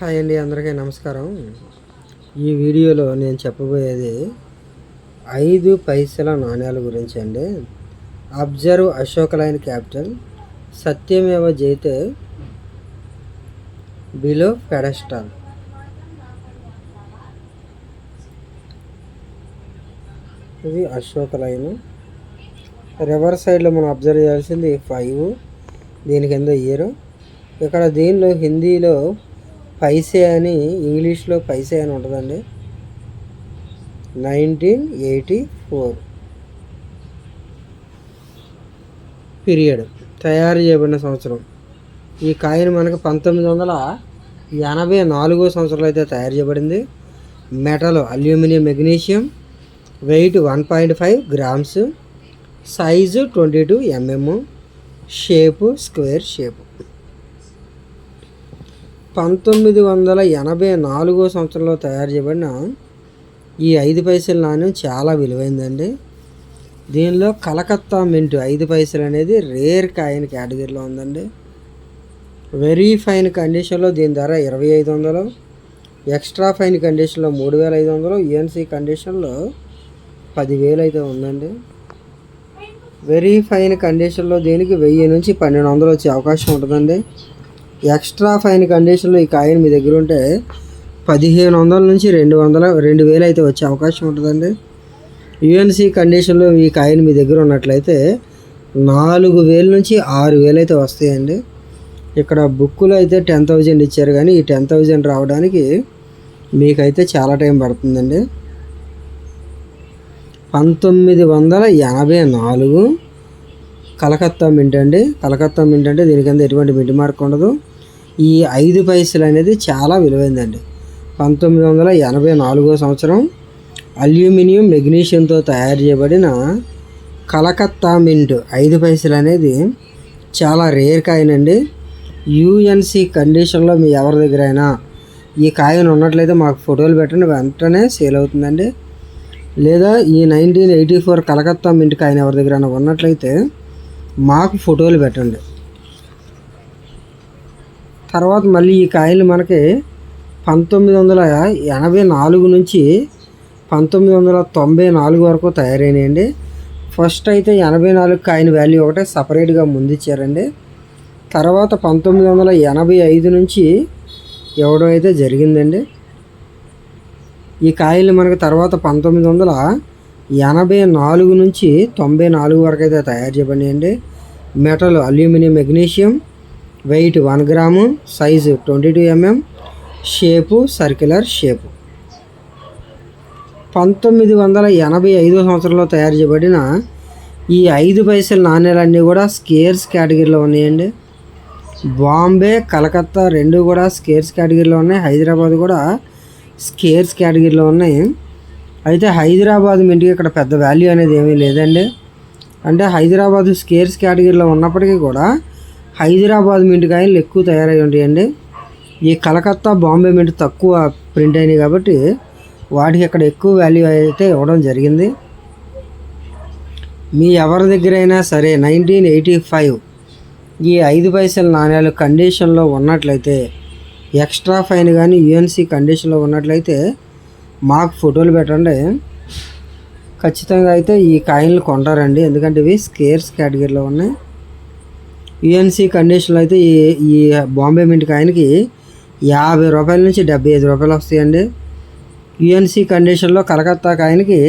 Hi అండి అందరికీ నమస్కారం. ఈ వీడియోలో నేను చెప్పబోయేది ఐదు పైసల నాణ్యాల గురించి అండి. అబ్జర్వ్ అశోక్ లైన్ క్యాపిటల్ సత్యమేవ జైతే బిలో పెడస్టాల్. ఇది అశోక్ లైన్. రివర్ సైడ్లో మనం అబ్జర్వ్ చేయాల్సింది ఫైవ్ దీని కింద ఇయర్. ఇక్కడ దీనిలో హిందీలో పైసే అని ఇంగ్లీష్లో పైసే అని ఉంటుందండి. Nineteen eighty four. పీరియడ్ తయారు చేయబడిన సంవత్సరం. ఈ కాయిన్ మనకు పంతొమ్మిది వందల ఎనభై నాలుగో సంవత్సరంలో అయితే తయారు చేయబడింది. Metal aluminium magnesium weight one point five grams size twenty two MM shape square shape. పంతొమ్మిది వందల ఎనభై నాలుగో సంవత్సరంలో తయారు చేయబడిన ఈ ఐదు పైసల నాణ్యం చాలా విలువైందండి. దీనిలో కలకత్తా మింటు ఐదు పైసలు అనేది రేర్ కాయిన్ కేటగిరీలో ఉందండి. వెరీ ఫైన్ కండిషన్లో దీని ధర ఇరవై ఐదు వందలు. ఎక్స్ట్రా ఫైన్ కండిషన్లో మూడు వేల ఐదు వందలు. యూఎన్సీ కండిషన్లో పదివేలు అయితే ఉందండి. వెరీ ఫైన్ కండిషన్లో దీనికి వెయ్యి నుంచి పన్నెండు వందలు వచ్చే అవకాశం ఉంటుందండి. ఎక్స్ట్రా ఫైన్ కండిషన్లో ఈ కాయిన్ మీ దగ్గర ఉంటే పదిహేను వందల నుంచి రెండు వందల రెండు వేలు అయితే వచ్చే అవకాశం ఉంటుందండి. యుఎన్సి కండిషన్లో ఈ కాయిన్ మీ దగ్గర ఉన్నట్లయితే నాలుగు వేల నుంచి ఆరు వేలు అయితే వస్తాయండి. ఇక్కడ బుక్కులు అయితే టెన్ థౌజండ్ ఇచ్చారు కానీ ఈ టెన్ థౌజండ్ రావడానికి మీకైతే చాలా టైం పడుతుందండి. పంతొమ్మిది వందల ఎనభై నాలుగు. కలకత్తా మింట్ అండి. కలకత్తా మింట్ అంటే దీని కింద ఎటువంటి మింట్ మార్క్ ఉండదు. ఈ ఐదు పైసలు అనేది చాలా విలువైందండి. పంతొమ్మిది వందల ఎనభై నాలుగో సంవత్సరం అల్యూమినియం మెగ్నీషియంతో తయారు చేయబడిన కలకత్తా మింట్ ఐదు పైసలు అనేది చాలా రేర్ కాయిన్ అండి. యూఎన్సి కండిషన్లో మీ ఎవరి దగ్గర అయినా ఈ కాయిన్ ఉన్నట్లయితే మాకు ఫోటోలు పెట్టండి వెంటనే సేల్ అవుతుందండి. లేదా ఈ nineteen eighty four Calcutta mint coin ఎవరి దగ్గర ఉన్నట్లయితే మాకు ఫోటోలు పెట్టండి. తర్వాత మళ్ళీ ఈ కాయలు మనకి పంతొమ్మిది వందల ఎనభై నాలుగు నుంచి పంతొమ్మిది వందల తొంభై నాలుగు వరకు తయారైనాయండి. ఫస్ట్ అయితే ఎనభై నాలుగు కాయిన్ వాల్యూ ఒకటే సపరేట్గా ముందిచ్చారండి తర్వాత పంతొమ్మిది వందల ఎనభై ఐదు నుంచి ఇవ్వడం అయితే జరిగిందండి. ఈ కాయలు మనకు తర్వాత పంతొమ్మిది వందల ఎనభై నాలుగు నుంచి తొంభై నాలుగు వరకు అయితే తయారు చేయబడినాయండి. Metal aluminium magnesium weight one gram size twenty two MM shape circular shape. పంతొమ్మిది వందల ఎనభై ఐదో సంవత్సరంలో తయారు చేయబడిన ఈ ఐదు పైసల నాణ్యాలన్నీ కూడా స్కేర్స్ కేటగిరీలో ఉన్నాయండి. బాంబే కలకత్తా రెండు కూడా స్కేర్స్ కేటగిరీలో ఉన్నాయి. హైదరాబాద్ కూడా స్కేర్స్ కేటగిరీలో ఉన్నాయి. అయితే హైదరాబాద్ మింటికి ఇక్కడ పెద్ద వాల్యూ అనేది ఏమీ లేదండి. అంటే హైదరాబాద్ స్కేర్స్ కేటగిరీలో ఉన్నప్పటికీ కూడా హైదరాబాద్ మింట్ కాయలు ఎక్కువ తయారై ఉంటాయండి ఈ కలకత్తా బాంబే మింట్ తక్కువ ప్రింట్ అయినాయి కాబట్టి వాటికి ఇక్కడ ఎక్కువ వాల్యూ అయితే ఇవ్వడం జరిగింది. మీ ఎవరి దగ్గర అయినా సరే నైన్టీన్ ఎయిటీ ఫైవ్ ఈ ఐదు పైసల నాణ్యాలు కండిషన్లో ఉన్నట్లయితే ఎక్స్ట్రా ఫైన్ కానీ యుఎన్సీ కండిషన్లో ఉన్నట్లయితే మాకు ఫోటోలు పెట్టండి. ఖచ్చితంగా అయితే ఈ కాయిన్లు కొంటారండి. ఎందుకంటే ఇవి స్కేర్స్ కేటగిరీలో ఉన్నాయి. యుఎన్సీ కండిషన్లో అయితే ఈ ఈ బాంబే మింట్ కాయిన్కి యాభై రూపాయల నుంచి డెబ్బై ఐదు రూపాయలు వస్తాయండి. యుఎన్సీ కండిషన్లో కలకత్తా కాయిన్కి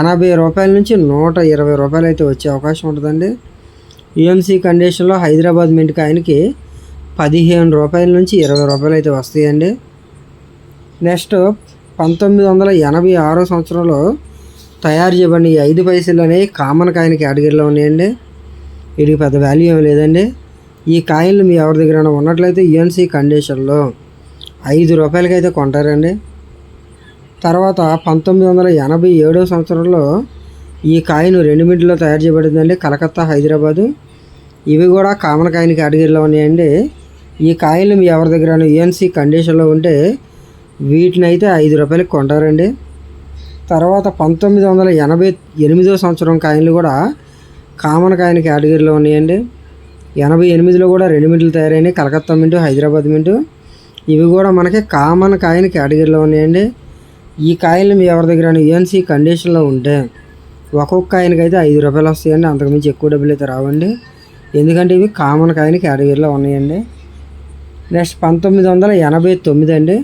ఎనభై రూపాయల నుంచి నూట ఇరవై రూపాయలు అయితే వచ్చే అవకాశం ఉంటుందండి. యుఎన్సీ కండిషన్లో హైదరాబాద్ మింట్ కాయిన్కి పదిహేను రూపాయల నుంచి ఇరవై రూపాయలు అయితే వస్తాయండి. నెక్స్ట్ పంతొమ్మిది వందల ఎనభై ఆరో సంవత్సరంలో తయారు చేయబడిన ఈ ఐదు పైసలు అనేవి కామన్ కాయిన్ అడిగిలో ఉన్నాయండి. వీటికి పెద్ద వాల్యూ ఏమి లేదండి. ఈ కాయిన్లు మీ ఎవరి దగ్గర ఉన్నట్లయితే యుఎన్సి కండిషన్లో ఐదు రూపాయలకైతే కొంటారండి. తర్వాత పంతొమ్మిది వందల ఎనభై ఏడో సంవత్సరంలో ఈ కాయిన్ రెండు తయారు చేయబడిందండి కలకత్తా హైదరాబాదు. ఇవి కూడా కామన్ కాయిన్ కేటగిరీలో ఉన్నాయండి. ఈ కాయిన్లు మీ ఎవరి దగ్గర యుఎన్సి కండిషన్లో ఉంటే వీటిని అయితే ఐదు రూపాయలకి కొంటారండి. తర్వాత పంతొమ్మిది వందల ఎనభై ఎనిమిదో సంవత్సరం కాయిన్లు కూడా కామన్గా కాయిన్ కేటగిరీలో ఉన్నాయండి. ఎనభై ఎనిమిదిలో కూడా రెండు మింట్లు తయారైనాయి. కలకత్తా మింటు హైదరాబాద్ మింటు. ఇవి కూడా మనకి కామన్ కాయిన్ కేటగిరీలో ఉన్నాయండి. ఈ కాయలు మీ ఎవరి దగ్గర యూఎన్సీ కండిషన్లో ఉంటే ఒక్కొక్క కాయిన్కి అయితే ఐదు రూపాయలు వస్తాయండి. అంతకుమించి ఎక్కువ డబ్బులు అయితే రావండి. ఎందుకంటే ఇవి కామన్ కాయిన్ కేటగిరీలో ఉన్నాయండి. నెక్స్ట్ పంతొమ్మిది వందల ఎనభై తొమ్మిది అండి.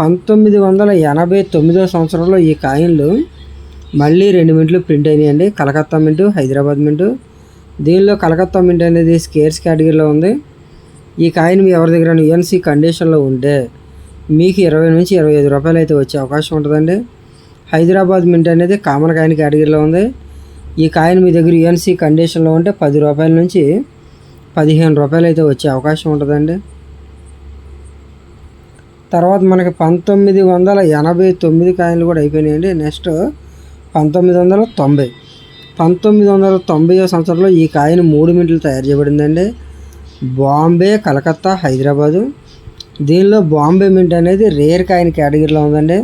పంతొమ్మిది వందల ఎనభై తొమ్మిదో సంవత్సరంలో ఈ కాయిన్లు మళ్ళీ రెండు మింట్లు ప్రింట్ అయినాయండి. కలకత్తా మింటు హైదరాబాద్ మింటు. దీనిలో కలకత్తా మింట్ అనేది స్కేర్స్ కేటగిరీలో ఉంది. ఈ కాయిన్ మీ ఎవరి దగ్గర యూఎన్సీ కండిషన్లో ఉంటే మీకు ఇరవై నుంచి ఇరవై ఐదు రూపాయలు అయితే వచ్చే అవకాశం ఉంటుందండి. హైదరాబాద్ మింట్ అనేది కామన్ కాయిన్ కేటగిరీలో ఉంది. ఈ కాయిన్ మీ దగ్గర యూఎన్సీ కండిషన్లో ఉంటే పది రూపాయల నుంచి పదిహేను రూపాయలు అయితే వచ్చే అవకాశం ఉంటుందండి. తర్వాత మనకి పంతొమ్మిది వందల ఎనభై తొమ్మిది కాయిన్లు కూడా అయిపోయినాయండి. నెక్స్ట్ పంతొమ్మిది వందల తొంభై. పంతొమ్మిది వందల తొంభై సంవత్సరంలో ఈ కాయిన్ మూడు మింట్లు తయారు చేయబడిందండి. బాంబే కలకత్తా హైదరాబాదు. దీనిలో బాంబే మింట్ అనేది రేర్ కాయిన్ కేటగిరీలో ఉందండి.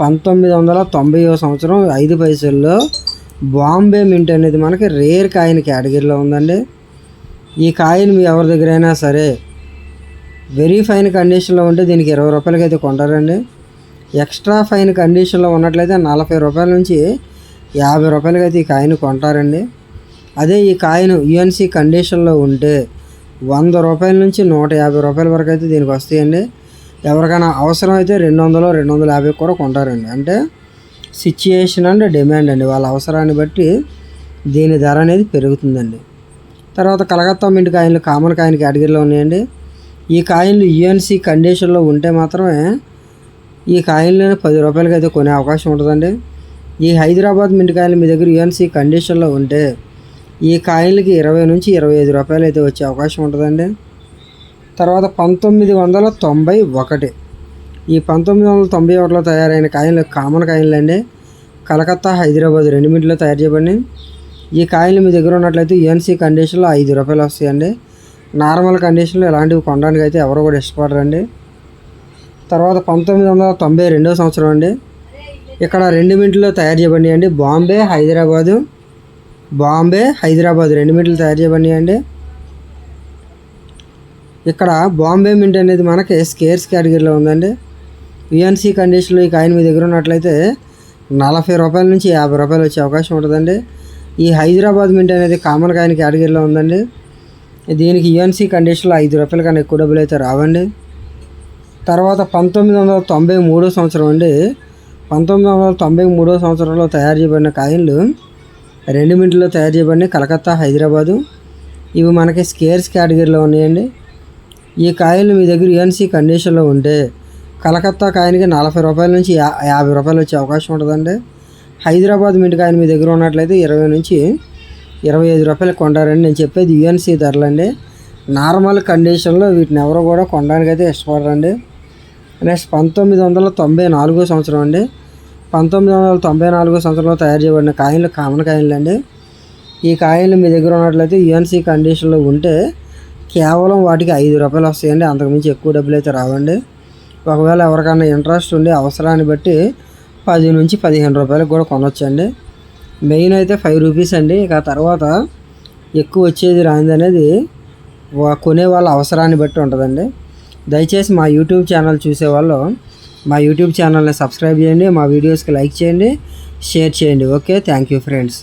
పంతొమ్మిది వందల తొంభై సంవత్సరం ఐదు పైసల్లో బాంబే మింట్ అనేది మనకి రేర్ కాయిన్ కేటగిరీలో ఉందండి. ఈ కాయిన్ మీ ఎవరి దగ్గరైనా సరే వెరీ ఫైన్ కండిషన్లో ఉంటే దీనికి ఇరవై రూపాయలకి అయితే కొంటారండి. ఎక్స్ట్రా ఫైన్ కండిషన్లో ఉన్నట్లయితే నలభై రూపాయల నుంచి యాభై రూపాయలకి అయితే ఈ కాయిన్ కొంటారండి. అదే ఈ కాయిన్ యుఎన్సి కండిషన్లో ఉంటే వంద రూపాయల నుంచి నూట యాభై రూపాయల వరకు అయితే దీనికి వస్తాయండి. ఎవరికైనా అవసరం అయితే రెండు వందలు రెండు వందల యాభై కూడా కొంటారండి. అంటే సిచ్యుయేషన్ అండ్ డిమాండ్ అండి. వాళ్ళ అవసరాన్ని బట్టి దీని ధర అనేది పెరుగుతుందండి. తర్వాత కలకత్తా మింట్ కాయిన్లు కామన్ కాయిన్ కేటగిరీలో ఉన్నాయండి. ఈ కాయిన్లు యుఎన్సి కండిషన్లో ఉంటే మాత్రమే ఈ కాయిన్లను పది రూపాయలకి అయితే కొనే అవకాశం ఉంటుందండి. ఈ హైదరాబాద్ మింట్ కాయిన్లు మీ దగ్గర యుఎన్సీ కండిషన్లో ఉంటే ఈ కాయిన్లకి ఇరవై నుంచి ఇరవై ఐదు రూపాయలు అయితే వచ్చే అవకాశం ఉంటుందండి. తర్వాత పంతొమ్మిది వందల తొంభై ఒకటి. ఈ పంతొమ్మిది వందల తొంభై ఒకటిలో తయారైన కాయిన్లు కామన్ కాయిన్లు అండి కలకత్తా హైదరాబాద్ రెండు మింట్లో తయారు చేయబడి ఈ కాయిన్లు మీ దగ్గర ఉన్నట్లయితే యుఎన్సీ కండిషన్లో ఐదు రూపాయలు వస్తాయండి. నార్మల్ కండిషన్లో ఇలాంటివి కొనడానికి అయితే ఎవరు కూడా ఇష్టపడరండి. తర్వాత పంతొమ్మిది వందల తొంభై రెండో సంవత్సరం అండి. ఇక్కడ రెండు మింట్లో తయారు చేయబడి అండి. బాంబే హైదరాబాదు. బాంబే హైదరాబాద్ రెండు మింట్లు తయారు చేయబడి అండి. ఇక్కడ బాంబే మింట్ అనేది మనకి స్కేర్స్ కేటగిరీలో ఉందండి. యుఎన్సీ కండిషన్లో ఈ కాయిన్ మీ దగ్గర ఉన్నట్లయితే నలభై రూపాయల నుంచి యాభై రూపాయలు వచ్చే అవకాశం ఉంటుందండి. ఈ హైదరాబాద్ మింట్ అనేది కామన్ కాయిన్ కేటగిరీలో ఉందండి. దీనికి యుఎన్సీ కండిషన్లో ఐదు రూపాయల కన్నా ఎక్కువ డబ్బులు అయితే రావండి. తర్వాత పంతొమ్మిది వందల తొంభై మూడో సంవత్సరం అండి. పంతొమ్మిది వందల తొంభై మూడో సంవత్సరంలో తయారు చేయబడిన కాయిన్లు రెండు మింట్లో తయారు చేయబడిన కలకత్తా హైదరాబాదు. ఇవి మనకి స్కేర్స్ కేటగిరీలో ఉన్నాయండి. ఈ కాయిన్లు మీ దగ్గర యుఎన్సీ కండిషన్లో ఉంటే కలకత్తా కాయిన్కి నలభై రూపాయల నుంచి యా యాభై రూపాయలు వచ్చే అవకాశం ఉంటుందండి. హైదరాబాద్ మింట్ కాయిన్ మీ దగ్గర ఉన్నట్లయితే ఇరవై నుంచి ఇరవై ఐదు రూపాయలు కొంటారండి. నేను చెప్పేది యుఎన్సీ ధరలండి. నార్మల్ కండిషన్లో వీటిని ఎవరు కూడా కొనడానికి అయితే ఇష్టపడరండి. నెక్స్ట్ పంతొమ్మిది వందల తొంభై నాలుగో సంవత్సరం అండి. పంతొమ్మిది వందల తొంభై నాలుగో సంవత్సరంలో తయారు చేయబడిన కాయిన్లు కామన్ కాయిన్లు అండి. ఈ కాయిన్లు మీ దగ్గర ఉన్నట్లయితే యుఎన్సీ కండిషన్లో ఉంటే కేవలం వాటికి ఐదు రూపాయలు వస్తాయండి. అంతకుమించి ఎక్కువ డబ్బులు అయితే రావండి. ఒకవేళ ఎవరికైనా ఇంట్రెస్ట్ ఉండి అవసరాన్ని బట్టి పది నుంచి పదిహేను రూపాయలకు కూడా కొనవచ్చండి మెయిన్ అయితే ఫైవ్ రూపీస్ అండి. ఇక తర్వాత ఎక్కువ వచ్చేది రానిది అనేది కొనే వాళ్ళ అవసరాన్ని బట్టి ఉంటుందండి. దయచేసి మా యూట్యూబ్ ఛానల్ చూసేవాళ్ళు మా యూట్యూబ్ ఛానల్ని సబ్స్క్రైబ్ చేయండి మా వీడియోస్కి లైక్ చేయండి షేర్ చేయండి. Okay thank you friends.